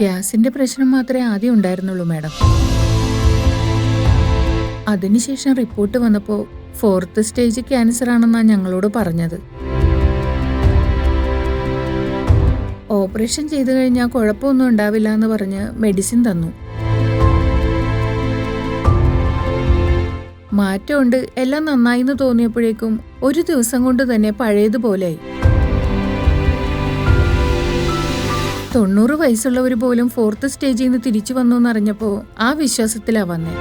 ഗ്യാസിന്റെ പ്രശ്നം മാത്രമേ ആദ്യം ഉണ്ടായിരുന്നുള്ളൂ മാഡം. അതിനുശേഷം റിപ്പോർട്ട് വന്നപ്പോൾ ഫോർത്ത് സ്റ്റേജ് ക്യാൻസർ ആണെന്നാണ് ഞങ്ങളോട് പറഞ്ഞത്. ഓപ്പറേഷൻ ചെയ്തു കഴിഞ്ഞാൽ കുഴപ്പമൊന്നും ഉണ്ടാവില്ല എന്ന് പറഞ്ഞ് മെഡിസിൻ തന്നു. മാറ്റമുണ്ട് എല്ലാം നന്നായി എന്ന് തോന്നിയപ്പോഴേക്കും ഒരു ദിവസം കൊണ്ട് തന്നെ പഴയതുപോലെയായി തൊണ്ണൂറ് വയസ്സുള്ളവർ പോലും ഫോർത്ത് സ്റ്റേജിൽ നിന്ന് തിരിച്ചു വന്നു എന്നറിഞ്ഞപ്പോൾ ആ വിശ്വാസത്തിലാ വന്നേ.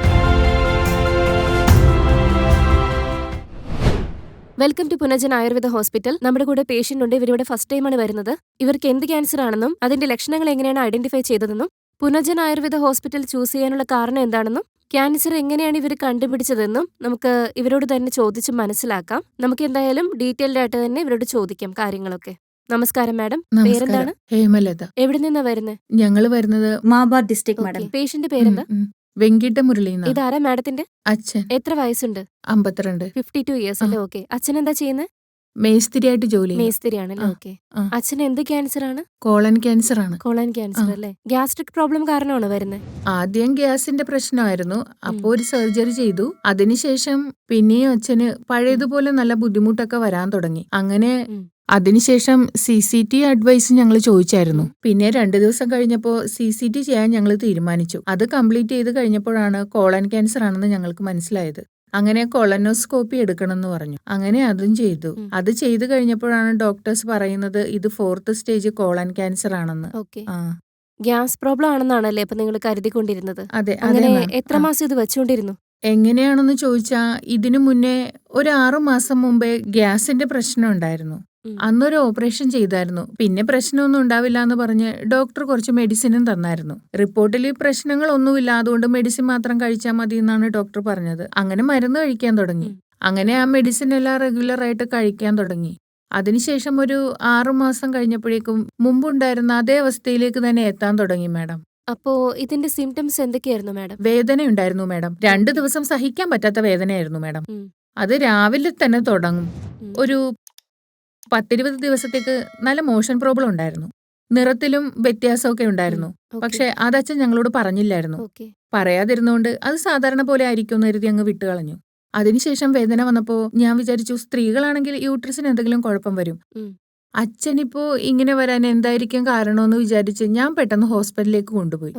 Welcome to Punarjan Ayurveda hospital നമ്മുടെ കൂടെ പേഷ്യന്റ് ഉണ്ട്. ഇവരിവിടെ ഫസ്റ്റ് ടൈമാണ് വരുന്നത്. ഇവർക്ക് എന്ത് ക്യാൻസർ ആണെന്നും അതിന്റെ ലക്ഷണങ്ങൾ എങ്ങനെയാണ് ഐഡന്റിഫൈ ചെയ്തതെന്നും പുനജൻ ആയുർവേദ ഹോസ്പിറ്റൽ ചൂസ് ചെയ്യാനുള്ള കാരണം എന്താണെന്നും ക്യാൻസർ എങ്ങനെയാണ് ഇവർ കണ്ടുപിടിച്ചതെന്നും നമുക്ക് ഇവരോട് തന്നെ ചോദിച്ച് മനസ്സിലാക്കാം. നമുക്ക് എന്തായാലും ഡീറ്റെയിൽഡ് ആയിട്ട് തന്നെ ഇവരോട് ചോദിക്കാം കാര്യങ്ങളൊക്കെ. നമസ്കാരം മാഡം. പേരെന്താണ്? ഹേമലത. എവിടെ നിന്നാ വരുന്നത് ഞങ്ങൾ വരുന്നത് മാബാർ ഡിസ്ട്രിക്ട് മാഡം. പേഷ്യന്റ് പേരെന്താ. വെങ്കിട്ട മുരളി ഇതാരാ മാഡത്തിന്റെ? അച്ഛൻ. എത്ര വയസ്സുണ്ട്? അമ്പത്തിരണ്ട്. ഫിഫ്റ്റി ടു ഇയേഴ്സ് അല്ലേ? ഓക്കെ. അച്ഛൻ എന്താ ചെയ്യുന്നത് മേസ്തിരിയായിട്ട് ജോലി മേസ്തിരി മേസ്തിരിയാണല്ലേ ഓക്കെ. അച്ഛന് എന്ത് ക്യാൻസർ ആണ് കോളൻ ക്യാൻസർ ആണ് കോളൻ ക്യാൻസർ അല്ലേ? ഗ്യാസ്ട്രിക് പ്രോബ്ലം കാരണമാണ് വരുന്നത് ആദ്യം ഗ്യാസിന്റെ പ്രശ്നമായിരുന്നു. അപ്പോൾ ഒരു സർജറി ചെയ്തു. അതിനുശേഷം പിന്നെയും അച്ഛന് പഴയതുപോലെ നല്ല ബുദ്ധിമുട്ടൊക്കെ വരാൻ തുടങ്ങി. അങ്ങനെ. അതിനുശേഷം സി സി ടി അഡ്വൈസ് ഞങ്ങൾ ചോദിച്ചായിരുന്നു. പിന്നെ രണ്ടു ദിവസം കഴിഞ്ഞപ്പോൾ സി സി ടി ചെയ്യാൻ ഞങ്ങൾ തീരുമാനിച്ചു. അത് കംപ്ലീറ്റ് ചെയ്ത് കഴിഞ്ഞപ്പോഴാണ് കോളൻ ക്യാൻസർ ആണെന്ന് ഞങ്ങൾക്ക് മനസ്സിലായത്. അങ്ങനെ കൊളനോസ്കോപ്പി എടുക്കണമെന്ന് പറഞ്ഞു. അങ്ങനെ അതും ചെയ്തു. അത് ചെയ്തു കഴിഞ്ഞപ്പോഴാണ് ഡോക്ടേഴ്സ് പറയുന്നത് ഇത് ഫോർത്ത് സ്റ്റേജ് കോളൻ ക്യാൻസർ ആണെന്ന്. ഓക്കെ. ഗ്യാസ് പ്രോബ്ലം ആണെന്നാണല്ലേ ഇപ്പൊ നിങ്ങൾ കരുതിക്കൊണ്ടിരുന്നത്? അതെ അങ്ങനെ എത്ര. മാസം ഇത് വെച്ചുകൊണ്ടിരുന്നു? എങ്ങനെയാണെന്ന് ചോദിച്ചാൽ ഇതിനു മുന്നേ ഒരു ആറു മാസം മുമ്പേ ഗ്യാസിന്റെ പ്രശ്നം ഉണ്ടായിരുന്നു. ഉം. അന്നൊരു ഓപ്പറേഷൻ ചെയ്തായിരുന്നു. പിന്നെ പ്രശ്നമൊന്നും ഉണ്ടാവില്ല എന്ന് പറഞ്ഞ് ഡോക്ടർ കുറച്ച് മെഡിസിനും തന്നായിരുന്നു. റിപ്പോർട്ടിൽ പ്രശ്നങ്ങളൊന്നുമില്ല അതുകൊണ്ട് മെഡിസിൻ മാത്രം കഴിച്ചാൽ മതി എന്നാണ് ഡോക്ടർ പറഞ്ഞത്. അങ്ങനെ മരുന്ന് കഴിക്കാൻ തുടങ്ങി. ഉം. അങ്ങനെ ആ മെഡിസിൻ എല്ലാം റെഗുലർ ആയിട്ട് കഴിക്കാൻ തുടങ്ങി. അതിനുശേഷം ഒരു ആറുമാസം കഴിഞ്ഞപ്പോഴേക്കും മുമ്പുണ്ടായിരുന്ന അതേ അവസ്ഥയിലേക്ക് തന്നെ എത്താൻ തുടങ്ങി മാഡം. അപ്പോ ഇതിന്റെ സിംറ്റംസ് എന്തൊക്കെയായിരുന്നു മാഡം? വേദന ഉണ്ടായിരുന്നു മാഡം. രണ്ടു ദിവസം സഹിക്കാൻ പറ്റാത്ത വേദനയായിരുന്നു മാഡം. ഉം. അത് രാവിലെ തന്നെ തുടങ്ങും. ഉം. ഒരു പത്തിരുപത് ദിവസത്തേക്ക് നല്ല മോഷൻ പ്രോബ്ലം ഉണ്ടായിരുന്നു. നിറത്തിലും വ്യത്യാസമൊക്കെ ഉണ്ടായിരുന്നു. പക്ഷെ അതച്ഛൻ ഞങ്ങളോട് പറഞ്ഞില്ലായിരുന്നു. പറയാതിരുന്നുകൊണ്ട് അത് സാധാരണ പോലെ ആയിരിക്കും എന്ന് കരുതി അങ്ങ് വിട്ടുകളഞ്ഞു. അതിനുശേഷം വേദന വന്നപ്പോ ഞാൻ വിചാരിച്ചു സ്ത്രീകളാണെങ്കിൽ യൂട്രസിന് എന്തെങ്കിലും കുഴപ്പം വരും. അച്ഛനിപ്പോ ഇങ്ങനെ വരാൻ എന്തായിരിക്കും കാരണമെന്ന് വിചാരിച്ച് ഞാൻ പെട്ടെന്ന് ഹോസ്പിറ്റലിലേക്ക് കൊണ്ടുപോയി.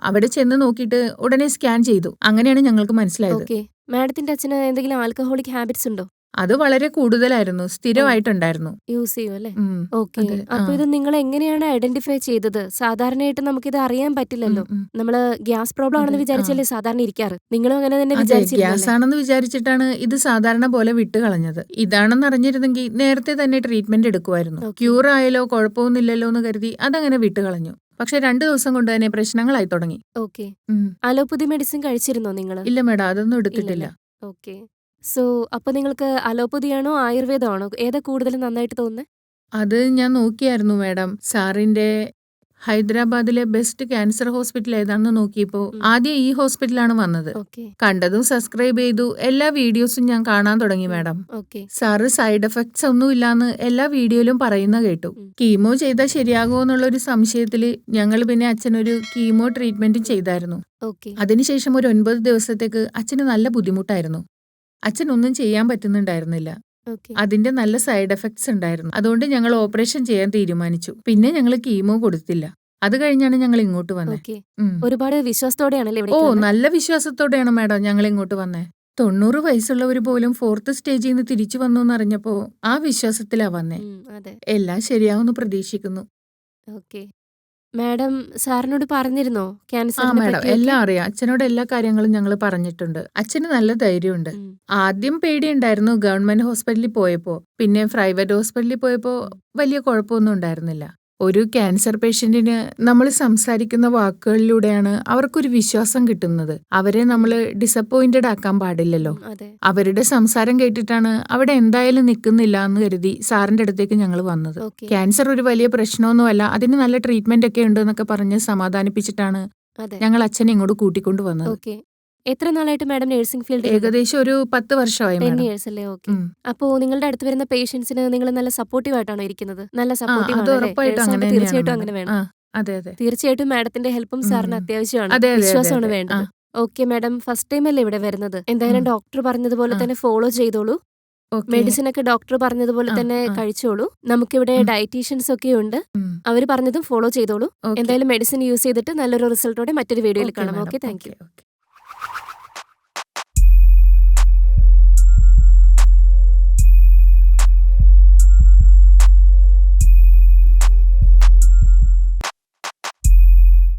അവിടെ ചെന്ന് നോക്കിയിട്ട് ഉടനെ സ്കാൻ ചെയ്തു. അങ്ങനെയാണ് ഞങ്ങൾക്ക് മനസ്സിലായത്. മാഡത്തിന്റെ അച്ഛന് എന്തെങ്കിലും ആൽക്കഹോളിക് ഹാബിറ്റ്സ് ഉണ്ടോ? അത് വളരെ കൂടുതലായിരുന്നു സ്ഥിരമായിട്ടുണ്ടായിരുന്നു. യൂസ് ചെയ്യും അല്ലേ? ഓക്കെ. അപ്പൊ ഇത് നിങ്ങൾ എങ്ങനെയാണ് ഐഡന്റിഫൈ ചെയ്തത്? സാധാരണയായിട്ട് നമുക്ക് ഇത് അറിയാൻ പറ്റില്ലല്ലോ. നമ്മൾ ഗ്യാസ് പ്രോബ്ലം ആണെന്ന് വിചാരിച്ചല്ലേ സാധാരണ ഇരിക്കാറ്? നിങ്ങളും അങ്ങനെ തന്നെ ഗ്യാസ് ആണെന്ന് വിചാരിച്ചിട്ടാണ് ഇത് സാധാരണ പോലെ വിട്ട് കളഞ്ഞത്. ഇതാണെന്ന് അറിഞ്ഞിരുന്നെങ്കിൽ നേരത്തെ തന്നെ ട്രീറ്റ്മെന്റ് എടുക്കുമായിരുന്നു. ക്യൂർ ആയാലോ കുഴപ്പമൊന്നുമില്ലല്ലോ എന്ന് കരുതി അതങ്ങനെ വിട്ട് കളഞ്ഞു. പക്ഷെ രണ്ടു ദിവസം കൊണ്ട് തന്നെ പ്രശ്നങ്ങളായി തുടങ്ങി. ഓക്കെ. അലോപ്പതി മെഡിസിൻ കഴിച്ചിരുന്നോ നിങ്ങൾ ഇല്ല മേഡം അതൊന്നും എടുത്തിട്ടില്ല. ഓക്കെ. സോ അപ്പൊ നിങ്ങൾക്ക് അലോപ്പതിയാണോ ആയുർവേദമാണോ? ഏതാ കൂടുതൽ നന്നായിട്ട് തോന്നുന്നത് അത് ഞാൻ നോക്കിയായിരുന്നു മാഡം. സാറിന്റെ ഹൈദരാബാദിലെ ബെസ്റ്റ് ക്യാൻസർ ഹോസ്പിറ്റൽ ഏതാണെന്ന് നോക്കിയപ്പോ ഉം. ആദ്യം ഈ ഹോസ്പിറ്റലാണ് വന്നത്. ഓക്കെ. കണ്ടതും സബ്സ്ക്രൈബ് ചെയ്തു. എല്ലാ വീഡിയോസും ഞാൻ കാണാൻ തുടങ്ങി madam. Okay. Sir side effects ഒന്നും ഒന്നുമില്ലാന്ന് എല്ലാ വീഡിയോയിലും പറയുന്ന കേട്ടു. ഉം. കീമോ ചെയ്താൽ ശരിയാകുമോ എന്നുള്ള ഒരു സംശയത്തിൽ ഞങ്ങൾ പിന്നെ അച്ഛനൊരു കീമോ ട്രീറ്റ്മെന്റും ചെയ്തായിരുന്നു. ഓക്കെ. അതിനുശേഷം ഒരു ഒൻപത് ദിവസത്തേക്ക് അച്ഛന് നല്ല ബുദ്ധിമുട്ടായിരുന്നു. അച്ഛൻ ഒന്നും ചെയ്യാൻ പറ്റുന്നുണ്ടായിരുന്നില്ല. അതിന്റെ നല്ല സൈഡ് എഫക്ട്സ് ഉണ്ടായിരുന്നു. അതുകൊണ്ട് ഞങ്ങൾ ഓപ്പറേഷൻ ചെയ്യാൻ തീരുമാനിച്ചു. പിന്നെ ഞങ്ങൾ കീമോ കൊടുത്തില്ല. അത് കഴിഞ്ഞാണ് ഞങ്ങൾ ഇങ്ങോട്ട് വന്നത് ഒരുപാട് വിശ്വാസത്തോടെയാണല്ലേ ഓ നല്ല വിശ്വാസത്തോടെയാണ് മാഡം ഞങ്ങൾ ഇങ്ങോട്ട് വന്നേ. തൊണ്ണൂറ് വയസ്സുള്ളവർ പോലും ഫോർത്ത് സ്റ്റേജിൽ നിന്ന് തിരിച്ചു വന്നു എന്നറിഞ്ഞപ്പോ ആ വിശ്വാസത്തിലാ വന്നേ. എല്ലാം ശരിയാവുമെന്ന് പ്രതീക്ഷിക്കുന്നു. ഓക്കെ. മാഡം സാറിനോട് പറഞ്ഞിരുന്നോ ക്യാൻസർ ആ മാഡം എല്ലാം അറിയാം. അച്ഛനോട് എല്ലാ കാര്യങ്ങളും ഞങ്ങൾ പറഞ്ഞിട്ടുണ്ട്. അച്ഛന് നല്ല ധൈര്യമുണ്ട്. ആദ്യം പേടിയുണ്ടായിരുന്നു ഗവൺമെന്റ് ഹോസ്പിറ്റലിൽ പോയപ്പോ. പിന്നെ പ്രൈവറ്റ് ഹോസ്പിറ്റലിൽ പോയപ്പോ വലിയ കുഴപ്പമൊന്നും ഉണ്ടായിരുന്നില്ല. ഒരു ക്യാൻസർ പേഷ്യന്റിന് നമ്മൾ സംസാരിക്കുന്ന വാക്കുകളിലൂടെയാണ് അവർക്കൊരു വിശ്വാസം കിട്ടുന്നത്. അവരെ നമ്മൾ ഡിസപ്പോയിന്റഡ് ആക്കാൻ പാടില്ലല്ലോ. അവരുടെ സംസാരം കേട്ടിട്ടാണ് അവിടെ എന്തായാലും നിൽക്കുന്നില്ല എന്ന് കരുതി സാറിന്റെ അടുത്തേക്ക് ഞങ്ങൾ വന്നത്. ക്യാൻസർ ഒരു വലിയ പ്രശ്നമൊന്നുമല്ല അതിന് നല്ല ട്രീറ്റ്മെന്റ് ഒക്കെ ഉണ്ട് എന്നൊക്കെ പറഞ്ഞ് സമാധാനിപ്പിച്ചിട്ടാണ് ഞങ്ങൾ അച്ഛനെ ഇങ്ങോട്ട് കൂട്ടിക്കൊണ്ടു വന്നത്. എത്ര നാളായിട്ട് മാഡം നഴ്സിംഗ് ഫീൽഡ് ഏകദേശം ഒരു പത്ത് വർഷമായി ടെൻ ഇയേഴ്സ് അല്ലേ? ഓക്കെ. അപ്പോ നിങ്ങളുടെ അടുത്ത് വരുന്ന പേഷ്യൻസിന് നിങ്ങൾ നല്ല സപ്പോർട്ടീവ് ആയിട്ടാണോ ഇരിക്കുന്നത്? നല്ല സപ്പോർട്ടീവ് തീർച്ചയായിട്ടും അങ്ങനെ വേണം. അതെ അതെ. തീർച്ചയായിട്ടും മാഡത്തിന്റെ ഹെൽപ്പും സാറിന് അത്യാവശ്യമാണ്. അതെ, അതെ, അതെ, വിശ്വാസമാണ്. വേണ്ടത്. Okay madam. ഫസ്റ്റ് ടൈം അല്ലേ ഇവിടെ വരുന്നത്? എന്തായാലും ഡോക്ടർ പറഞ്ഞതുപോലെ തന്നെ ഫോളോ ചെയ്തോളൂ. മെഡിസിൻ ഒക്കെ ഡോക്ടർ പറഞ്ഞതുപോലെ തന്നെ കഴിച്ചോളൂ. നമുക്കിവിടെ. ഡയറ്റീഷ്യൻസ് ഒക്കെ ഉണ്ട്. അവർ പറഞ്ഞതും ഫോളോ ചെയ്തോളൂ. എന്തായാലും മെഡിസിൻ യൂസ് ചെയ്തിട്ട് നല്ലൊരു റിസൾട്ടോടെ മറ്റൊരു വീഡിയോയിൽ കാണാം. Okay thank.